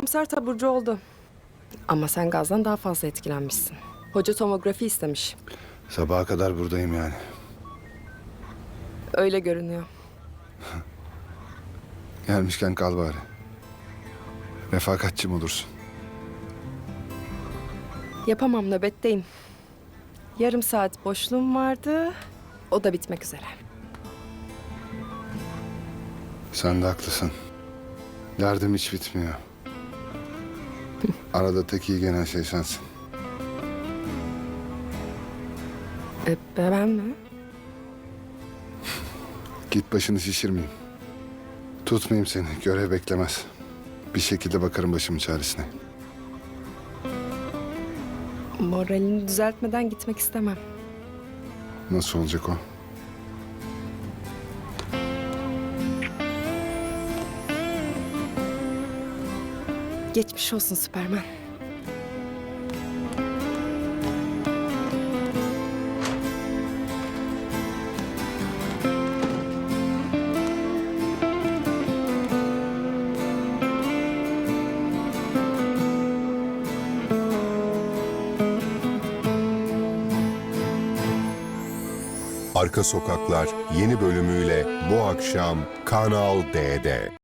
Komiser taburcu oldu. Ama sen gazdan daha fazla etkilenmişsin. Hoca tomografi istemiş. Sabaha kadar buradayım yani. Öyle görünüyor. Gelmişken kal bari. Refakatçim olursun. Yapamam nöbetteyim. Yarım saat boşluğum vardı. O da bitmek üzere. Sen de haklısın. Derdim hiç bitmiyor. Arada tek iyi gelen şey sensin. E, ben mi? Git başını şişirmeyeyim. Tutmayayım seni. Görev beklemez. Bir şekilde bakarım başımın çaresine. Moralini düzeltmeden gitmek istemem. Nasıl olacak o? Geçmiş olsun Süpermen. Arka Sokaklar yeni bölümüyle bu akşam Kanal D'de.